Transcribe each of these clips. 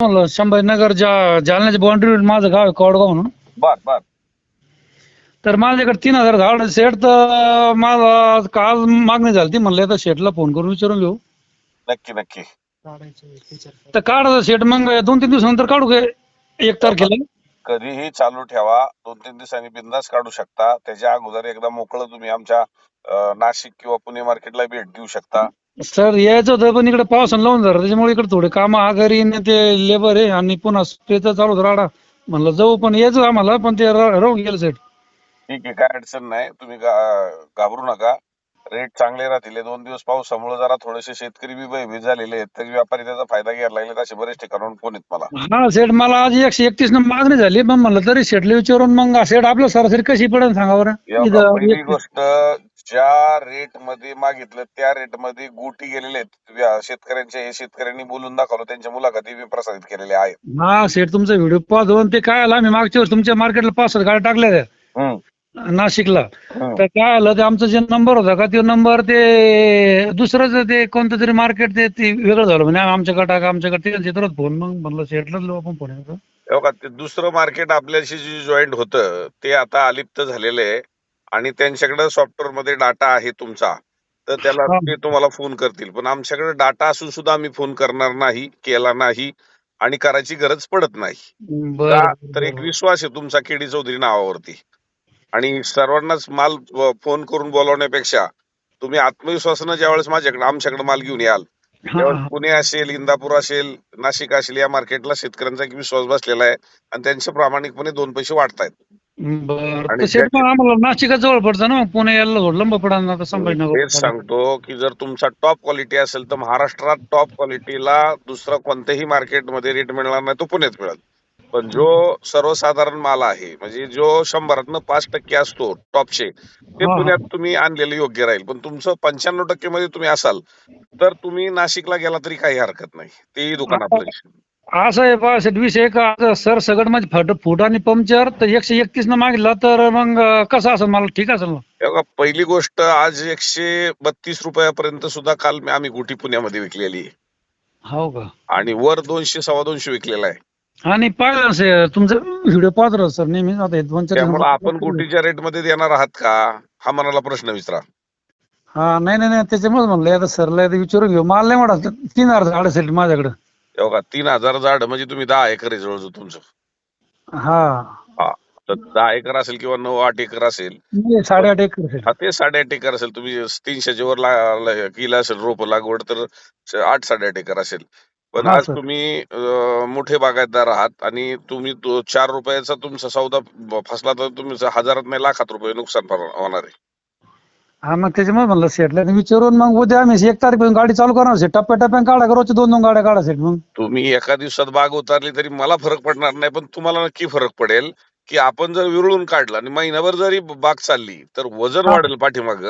म्हणलं संभाजीनगर जा जालन्याच्या बाउंड्री माझं गाव आहे कवडगाव म्हणून. बर बर. तर माझ्याकडे तीन हजार झाड सेट तर मला काल मागणी झाली ती म्हणलं आता शेटला फोन करून विचारून घेऊ. नक्की नक्की. तर काढायचं सेट मग दोन तीन दिवसानंतर काढू काय एक तारखेला. कधीही चालू ठेवा. दोन तीन दिवसांनी बिंदास काढू शकता. त्याच्या अगोदर एकदा मोकळं तुम्ही आमच्या अं, नाशिक किंवा पुणे मार्केटला भेट देऊ शकता. सर यायचं होतं पण इकडे पावसानं लावून झालं त्याच्यामुळे इकडे थोडे काम आघारी आणि ते लेबर आहे आणि पुन्हा स्प्रेचं चालू होतं राडा. म्हणलं जाऊ पण यायचं आम्हाला पण ते रा- राहून गेलं सेट ठीक आहे काय अडचण नाही. तुम्ही घाबरू नका. रेट चांगले राहतील. हे दोन दिवस पावसामुळे जरा थोडेसे शेतकरी बी भयभीत झालेले आहेत. तरी व्यापारी त्याचा फायदा घ्यायला लागले असे बरेच ठिकाणाहून फोन आहेत मला. हा सेट मला आज एकशे एकतीस न मागणी झाली. पण म्हणलं तरी शेटले विचारून मग सेट आपलं सरासरी कशी पडेल सांगा बरं. या इथं पहिली एक- गोष्ट ज्या रेटमध्ये मागितलं त्या रेटमध्ये गुटी गेलेले आहेत. व्या- शेतकऱ्यांचे हे शेतकऱ्यांनी बोलून दाखवलं त्यांच्या मुलाखती मी प्रसारित केलेल्या आहेत. हा सेट तुमचा व्हिडिओ पाहतो आणि ते काय आलं? आम्ही मागच्या वर्षी तुमच्या मार्केटला पाच सात गाड्या टाकल्या त्या. नाशिकला. तर काय आलं? ते आमचा जे नंबर होता का तो नंबर ते दुसरंच ते कोणतं तरी मार्केट ते ते वेगळं झालं. म्हणजे आमच्याकडे टाका आमच्याकडे ते. फोन मग म्हणलं सेटलाच लावू आपण फोन येतो ते दुसरं मार्केट आपल्याशी जे जॉईंट होतं ते आता अलिप्त झालेलं आहे. आणि त्यांच्याकडे सॉफ्टवेअरमध्ये डाटा आहे तुमचा तर त्याला. ते तुम्हाला फोन करतील पण आमच्याकडे डाटा असून सुद्धा आम्ही फोन करणार नाही केला नाही आणि करायची गरज पडत नाही? तर एक विश्वास आहे तुमचा केडी चौधरी नावावरती आणि सर्वांनाच माल फोन करून बोलवण्यापेक्षा तुम्ही आत्मविश्वासानं ज्यावेळेस माझ्याकडे आमच्याकडे माल घेऊन याल. पुणे असेल इंदापूर असेल नाशिक असेल या मार्केटला शेतकऱ्यांचा एक विश्वास बसलेला आहे आणि त्यांचे प्रामाणिकपणे दोन पैसे वाढतायत बरं. मग आम्हाला नाशिका जवळ पडतं ना मग पुणे यायला थोडं लांब तेच संभाजीनगर. सांगतो की जर तुमचा टॉप क्वालिटी असेल तर महाराष्ट्रात टॉप क्वालिटीला दुसरा कोणत्याही मार्केटमध्ये रेट मिळणार नाही तो पुण्यात मिळेल. पण जो सर्वसाधारण माल आहे म्हणजे जो शंभरातनं पाच टक्के असतो टॉपचे ते. पुण्यात तुम्ही आणलेलं योग्य राहील. पण तुमचं पंच्याण्णव टक्के मध्ये तुम्ही असाल तर तुम्ही नाशिकला गेला तरी काही हरकत नाही. तेही दुकान आपलं असं आहे बा सेट विषय का आता सर सगळं माझे फट फूट आणि पंक्चर तर एकशे एकतीस न मागितला तर मग कसं असेल मला? ठीक असेल ना? पहिली गोष्ट आज एकशे बत्तीस रुपयापर्यंत सुद्धा काल मी- आम्ही गुटी पुण्यामध्ये विकलेली आहे. हो का? आणि वर दोनशे सव्वा दोनशे विकलेला आहे. आणि पाहिलं सर तुमचं व्हिडिओ पाहत राहतो सर नेहमी आता हे दोन चार त्यामुळे आपण गुटीच्या रेटमध्ये देणार आहात का? हा मनाला प्रश्न विचारा. हा नाही नाही नाही त्याच्यामुळे म्हणलं आता सरला विचारून घेऊ. मला नाही म्हणा तीन हजार झाड असेल माझ्याकडे. हे बघा तीन हजार झाड म्हणजे तुम्ही दहा एकर आहे जवळजवळ तुमचं. हा. हा. तर दहा एकर असेल किंवा नऊ आठ एकर असेल. नाही, साडेआठ एकर असेल. हा ते साडेआठ एकर असेल. तुम्ही तीनशेच्या वर ला- ला- केलं असेल रोप लागवड तर श- आठ साडेआठ एकर असेल. पण हा, आज सर. तुम्ही अं, मोठे बागायतदार आहात आणि तुम्ही तो चार रुपयाचा तुमचा सौदा ब- फसला तर तुमचं हजारात नाही लाखात रुपये नुकसान होणार आहे. हा मग त्याच्यामुळे म्हणलं सेटला विचारून मग उद्या आम्ही एक तारीख गाडी चालू करणार सेट टप्प्या टप्प्याने काढा रोजच्या दोन दोन गाड्या काढा सेट मग. तुम्ही एका दिवसात बाग उतारली तरी मला फरक पडणार नाही पण तुम्हाला नक्की फरक पडेल की आपण जर विरळून काढलं आणि महिनाभर जरी बाग चालली तर वजन. वाढेल पाठीमाग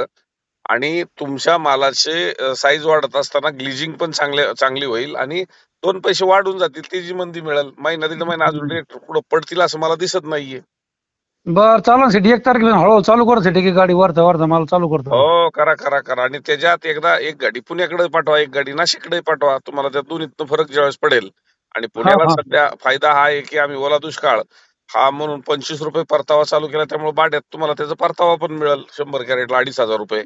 आणि तुमच्या मालाचे साईज वाढत असताना ग्लिजिंग पण चांगले चांगली होईल आणि दोन पैसे वाढून जातील ती जी मंदी मिळेल. महिना महिना अजून रेट पुढे पडतील असं मला दिसत नाहीये. बर चालेल सेट. एक तारखेला हळूहळू चालू करा सेट एक गाडी वरता वरता मला चालू करतो. हो करा करा करा. आणि त्याच्यात एकदा एक गाडी पुण्याकडे पाठवा एक गाडी नाशिककडे पाठवा. तुम्हाला त्या दोन्हीतनं फरक ज्यावेळेस पडेल. आणि पुण्याला हा. सध्या फायदा हा आहे की आम्ही ओला दुष्काळ. हा म्हणून पंचवीस रुपये परतावा चालू केला त्यामुळे बाड्यात तुम्हाला त्याचा परतावा पण मिळेल. शंभर कॅरेटला अडीच हजार रुपये.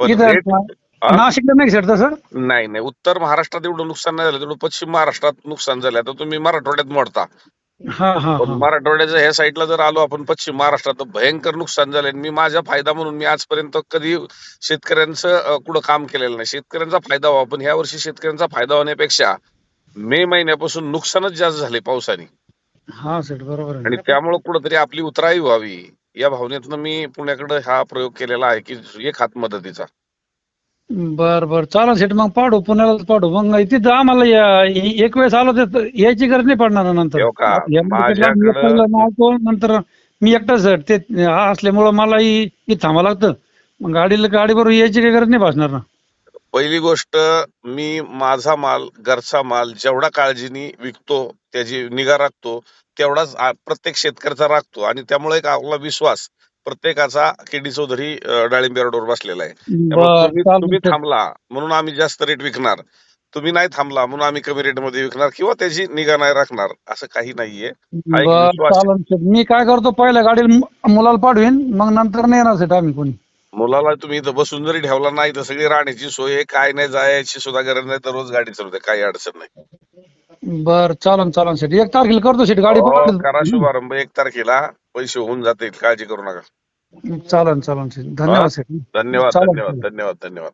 पण इथं rate- हा? नाशिकला नाही सेट सर नाही नाही. उत्तर महाराष्ट्रात एवढं नुकसान नाही झालं. तेवढं पश्चिम महाराष्ट्रात नुकसान झालं. आता तुम्ही मराठवाड्यात मोडता. हा हा पण हा. मराठवाड्याच्या ह्या साईडला जर आलो आपण पश्चिम महाराष्ट्रात तर भयंकर नुकसान झालंय. मी माझा फायदा म्हणून मी आजपर्यंत कधी शेतकऱ्यांचं अं, कुठं काम केलेलं नाही. शेतकऱ्यांचा फायदा व्हावा. पण ह्या वर्षी शेतकऱ्यांचा फायदा होण्यापेक्षा मे महिन्यापासून नुकसानच जास्त झाले पावसाने. हा बरोबर आहे. आणि त्यामुळे कुठंतरी आपली उतराई व्हावी. या भावनेतनं मी पुण्याकडे हा प्रयोग केलेला आहे की एक हात मदतीचा बर बर. चालेल सेट मग पाठवू पुण्याला पाठवू मग तिथं आम्हाला या- एक वेळेस आलो तर यायची गरज नाही पडणार ना नंतर. हो का? या मी नंतर मी एकटाच सर ते हा असल्यामुळं मला इथं थांबावं लागतं. मग गाडीला गाडीबरोबर यायची काही गरज नाही भासणार ना. पहिली गोष्ट मी माझा माल घरचा माल जेवढा काळजीने विकतो त्याची निगा राखतो तेवढाच आ- प्रत्येक शेतकऱ्याचा राखतो. आणि त्यामुळे एक आपला विश्वास प्रत्येकाचा केडी चौधरी डाळिंब यार्डवर बसलेला आहे. त्यामुळे तुम्ही चालेल तुम्ही सर. थांबला म्हणून आम्ही जास्त रेट विकणार. तुम्ही नाही थांबला म्हणून आम्ही कमी रेटमध्ये विकणार किंवा त्याची निगा नाही राखणार असं काही नाहीये. हा एक बर विश्वास आहे. चालन शेठ मी काय करतो पहिल्या गाडीला मु- मुलाला पाठवीन मग नंतर नाही येणार सेट आम्ही कोणी. मुलाला तुम्ही इथं बसून जरी ठेवला नाही तर सगळी राहण्याची सोय आहे काय नाही जायची सुद्धा गरज नाही तर रोज गाडी चालवते काही अडचण नाही. बर चालन चालन सेट एक तारखेला करतो सेट गाडी हो. करा शुभारंभ. एक तारखेला पैसे होऊन जातील. काळजी करू नका. चालन चालन सेट धन्यवाद सेट धन्यवाद धन्यवाद. धन्यवाद धन्यवाद.